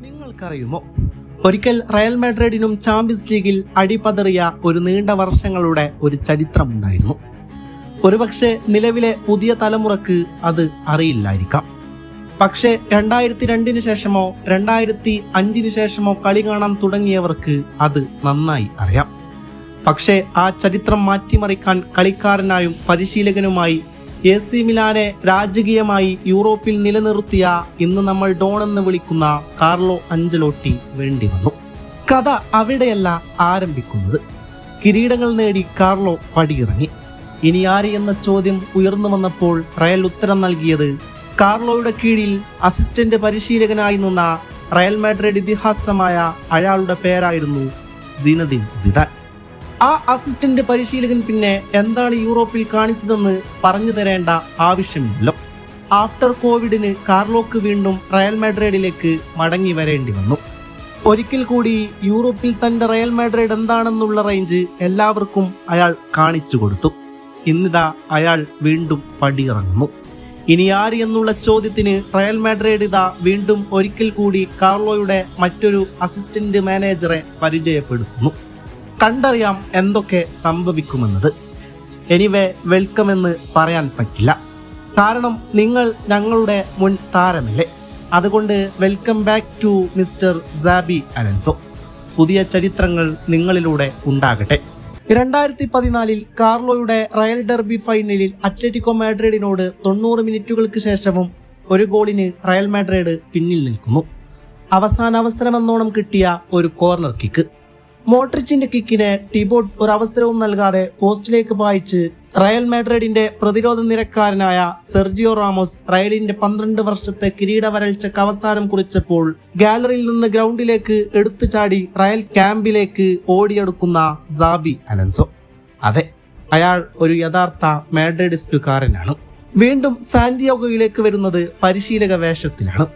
നിങ്ങൾക്കറിയുമോ? ഒരിക്കൽ Real മാഡ്രിഡിനും champions ലീഗിൽ അടിപതറിയ ഒരു നീണ്ട വർഷങ്ങളുടെ ഒരു ചരിത്രമുണ്ടായിരുന്നു. ഒരുപക്ഷെ നിലവിലെ പുതിയ തലമുറയ്ക്ക് അത് അറിയില്ലായിരിക്കാം. പക്ഷേ രണ്ടായിരത്തി രണ്ടിന് ശേഷമോ രണ്ടായിരത്തി അഞ്ചിന് ശേഷമോ കളി കാണാൻ തുടങ്ങിയവർക്ക് അത് നന്നായി അറിയാം. പക്ഷേ ആ ചരിത്രം മാറ്റിമറിക്കാൻ കളിക്കാരനായും പരിശീലകനുമായി എ സി മിലാനെ രാജകീയമായി യൂറോപ്പിൽ നിലനിർത്തിയ ഇന്ന് നമ്മൾ ഡോൺ എന്ന് വിളിക്കുന്ന കാർലോ അഞ്ചലോട്ടി വേണ്ടി വന്നു. കഥ അവിടെയല്ല ആരംഭിക്കുന്നത്. കിരീടങ്ങൾ നേടി കാർലോ പടിയിറങ്ങി. ഇനി ആര് എന്ന ചോദ്യം ഉയർന്നു വന്നപ്പോൾ റയൽ ഉത്തരം നൽകിയത് കാർലോയുടെ കീഴിൽ അസിസ്റ്റന്റ് പരിശീലകനായി നിന്ന റയൽ മാഡ്രിഡ് ഇതിഹാസമായ അയാളുടെ പേരായിരുന്നു സിനദിൻ സിദാൻ. ആ അസിസ്റ്റന്റ് പരിശീലകൻ പിന്നെ എന്താണ് യൂറോപ്പിൽ കാണിച്ചതെന്ന് പറഞ്ഞു തരേണ്ട ആവശ്യമില്ല. ആഫ്റ്റർ കോവിഡിന് കാർലോക്ക് വീണ്ടും റയൽ മാഡ്രിഡിലേക്ക് മടങ്ങി വരേണ്ടി വന്നു. ഒരിക്കൽ കൂടി യൂറോപ്പിൽ തന്റെ റയൽ മാഡ്രിഡ് എന്താണെന്നുള്ള റേഞ്ച് എല്ലാവർക്കും അയാൾ കാണിച്ചു കൊടുത്തു. ഇന്നിതാ അയാൾ വീണ്ടും പടിയിറങ്ങുന്നു. ഇനി ആര് എന്നുള്ള ചോദ്യത്തിന് റയൽ മാഡ്രിഡ് ഇതാ വീണ്ടും ഒരിക്കൽ കൂടി കാർലോയുടെ മറ്റൊരു അസിസ്റ്റന്റ് മാനേജറെ പരിചയപ്പെടുത്തുന്നു. കണ്ടറിയാം എന്തൊക്കെ സംഭവിക്കുമെന്നത്. എനിവേ വെൽക്കം എന്ന് പറയാൻ പറ്റില്ല. കാരണം നിങ്ങൾ ഞങ്ങളുടെ മുൻ താരമല്ലേ. അതുകൊണ്ട് welcome back to mister Xabi Alonso. പുതിയ ചരിത്രങ്ങൾ നിങ്ങളിലൂടെ ഉണ്ടാകട്ടെ. രണ്ടായിരത്തി പതിനാലിൽ കാർലോയുടെ റയൽ ഡെർബി ഫൈനലിൽ അത്ലറ്റിക്കോ മാഡ്രിഡിനോട് തൊണ്ണൂറ് മിനിറ്റുകൾക്ക് ശേഷവും ഒരു ഗോളിന് റയൽ മാഡ്രിഡ് പിന്നിൽ നിൽക്കുന്നു. അവസാന അവസരമെന്നോണം കിട്ടിയ ഒരു കോർണർ കിക്ക്. മോട്രിച്ചിന്റെ കിക്കിന് ടിബോട്ട് അവസരവും നൽകാതെ പോസ്റ്റിലേക്ക് പായിച്ച് റയൽ മാഡ്രിഡിന്റെ പ്രതിരോധ നിരക്കാരനായ സെർജിയോ റാമോസ് റയലിന്റെ പന്ത്രണ്ട് വർഷത്തെ കിരീട വരൾച്ചക്ക് അവസാനം കുറിച്ചപ്പോൾ ഗാലറിയിൽ നിന്ന് ഗ്രൗണ്ടിലേക്ക് എടുത്തു ചാടി റയൽ ക്യാമ്പിലേക്ക് ഓടിയെടുക്കുന്ന സാബി അലൻസോ. അതെ അയാൾ ഒരു യഥാർത്ഥ മാഡ്രിഡിസ്റ്റുകാരനാണ്. വീണ്ടും സാന്റിയോഗോയിലേക്ക് വരുന്നത് പരിശീലക വേഷത്തിലാണ്.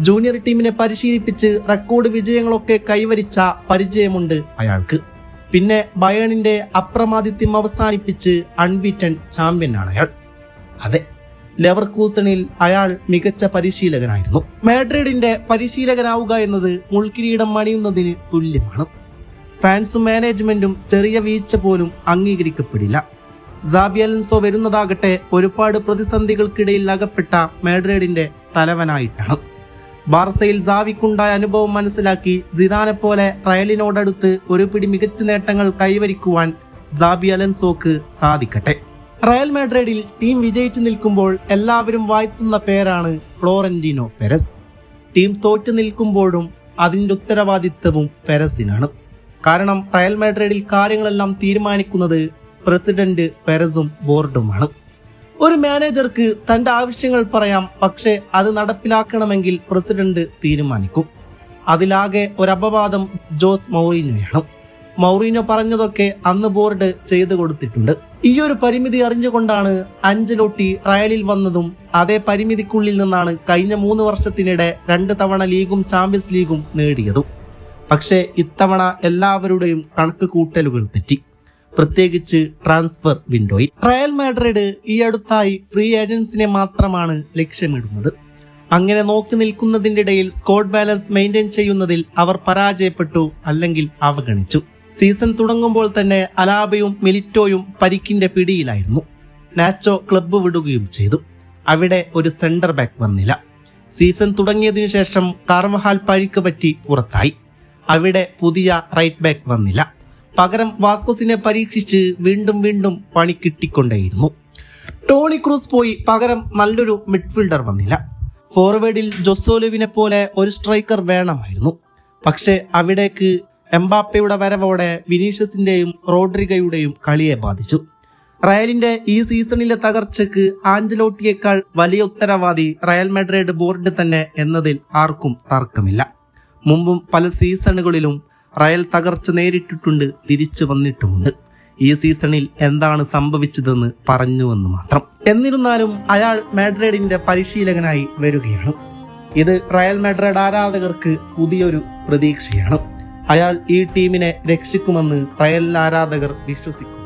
ജൂനിയർ ടീമിനെ പരിശീലിപ്പിച്ച് റെക്കോർഡ് വിജയങ്ങളൊക്കെ കൈവരിച്ച പരിചയമുണ്ട് അയാൾക്ക്. പിന്നെ ബയണിന്റെ അപ്രമാദിത്യം അവസാനിപ്പിച്ച് അൺബീറ്റൻ ചാമ്പ്യനാണ് അയാൾ. അതെ ലെവർകൂസണിൽ അയാൾ മികച്ച പരിശീലകനായിരുന്നു. മാഡ്രിഡിന്റെ പരിശീലകനാവുക എന്നത് മുൾക്കിരീടം മണിയുന്നതിന് തുല്യമാണ്. ഫാൻസും മാനേജ്മെന്റും ചെറിയ വീഴ്ച പോലും അംഗീകരിക്കപ്പെടില്ല. സാബി വരുന്നതാകട്ടെ ഒരുപാട് പ്രതിസന്ധികൾക്കിടയിൽ അകപ്പെട്ട മാഡ്രിഡിന്റെ തലവനായിട്ടാണ്. ബാർസയിൽ സാവിക്കുണ്ടായ അനുഭവം മനസ്സിലാക്കി സിദാനെ പോലെ റയലിനോടടുത്ത് ഒരു പിടി മികച്ച നേട്ടങ്ങൾ കൈവരിക്കുവാൻ സാബി അലൻസോക്ക് സാധിക്കട്ടെ. റയൽ മാഡ്രിഡിൽ ടീം വിജയിച്ചു നിൽക്കുമ്പോൾ എല്ലാവരും വാഴ്ത്തുന്ന പേരാണ് ഫ്ലോറന്റീനോ പെരസ്. ടീം തോറ്റു നിൽക്കുമ്പോഴും അതിന്റെ ഉത്തരവാദിത്വവും പെരസിനാണ്. കാരണം റയൽ മാഡ്രിഡിൽ കാര്യങ്ങളെല്ലാം തീരുമാനിക്കുന്നത് പ്രസിഡന്റ് പെരസും ബോർഡുമാണ്. ഒരു മാനേജർക്ക് തന്റെ ആവശ്യങ്ങൾ പറയാം പക്ഷേ അത് നടപ്പിലാക്കണമെങ്കിൽ പ്രസിഡന്റ് തീരുമാനിക്കും. അതിലാകെ ഒരു അപവാദം ജോസ് മൗറീനോയാണ് മൗറീനോ പറഞ്ഞതൊക്കെ അന്ന് ബോർഡ് ചെയ്തു കൊടുത്തിട്ടുണ്ട്. ഈ ഒരു പരിമിതി അറിഞ്ഞുകൊണ്ടാണ് അഞ്ചലോട്ടി റയലിൽ വന്നതും അതേ പരിമിതിക്കുള്ളിൽ നിന്നാണ് കഴിഞ്ഞ മൂന്ന് വർഷത്തിനിടെ രണ്ട് തവണ ലീഗും ചാമ്പ്യൻസ് ലീഗും നേടിയതും. പക്ഷേ ഇത്തവണ എല്ലാവരുടെയും കണക്ക് കൂട്ടലുകൾ തെറ്റി. പ്രത്യേകിച്ച് ട്രാൻസ്ഫർ വിൻഡോയിൽ. റയൽ മാഡ്രിഡ് ഈ അടുത്തായി ഫ്രീ ഏജൻസിനെ മാത്രമാണ് ലക്ഷ്യമിടുന്നത്. അങ്ങനെ നോക്കി നിൽക്കുന്നതിന്റെ ഇടയിൽ സ്കോഡ് ബാലൻസ് മെയിന്റെയിൻ ചെയ്യുന്നതിൽ അവർ പരാജയപ്പെട്ടു അല്ലെങ്കിൽ അവഗണിച്ചു. സീസൺ തുടങ്ങുമ്പോൾ തന്നെ അലാബയും മിലിറ്റോയും പരിക്കിന്റെ പിടിയിലായിരുന്നു. നാച്ചോ ക്ലബ്ബ് വിടുകയും ചെയ്തു. അവിടെ ഒരു സെന്റർ ബാക്ക് വന്നില്ല. സീസൺ തുടങ്ങിയതിനു ശേഷം കാർവഹാൽ പരിക്ക് പറ്റി പുറത്തായി. അവിടെ പുതിയ റൈറ്റ് ബാക്ക് വന്നില്ല. പകരം വാസ്കോസിനെ പരീക്ഷിച്ച് വീണ്ടും വീണ്ടും പണി കിട്ടിക്കൊണ്ടേയിരുന്നു. ടോണി ക്രൂസ് പോയി പകരം നല്ലൊരു മിഡ്ഫീൽഡർ വന്നില്ല. ഫോർവേഡിൽ ജൊസോലുവിനെ പോലെ ഒരു സ്ട്രൈക്കർ വേണമായിരുന്നു. പക്ഷേ അവിടേക്ക് എംബാപ്പയുടെ വരവോടെ വിനീഷ്യസിന്റെയും റോഡ്രിഗയുടെയും കളിയെ ബാധിച്ചു. റയലിന്റെ ഈ സീസണിലെ തകർച്ചയ്ക്ക് ആഞ്ചലോട്ടിയേക്കാൾ വലിയ ഉത്തരവാദി റയൽ മാഡ്രിഡ് ബോർഡ് തന്നെ എന്നതിൽ ആർക്കും തർക്കമില്ല. മുമ്പും പല സീസണുകളിലും റയൽ തകർച്ച നേരിട്ടിട്ടുണ്ട് തിരിച്ചു വന്നിട്ടുമുണ്ട്. ഈ സീസണിൽ എന്താണ് സംഭവിച്ചതെന്ന് പറഞ്ഞുവെന്ന് മാത്രം. എന്നിരുന്നാലും അയാൾ മാഡ്രിഡിന്റെ പരിശീലകനായി വരികയാണ്. ഇത് റയൽ മാഡ്രിഡ് ആരാധകർക്ക് പുതിയൊരു പ്രതീക്ഷയാണ്. അയാൾ ഈ ടീമിനെ രക്ഷിക്കുമെന്ന് റയൽ ആരാധകർ വിശ്വസിക്കുന്നു.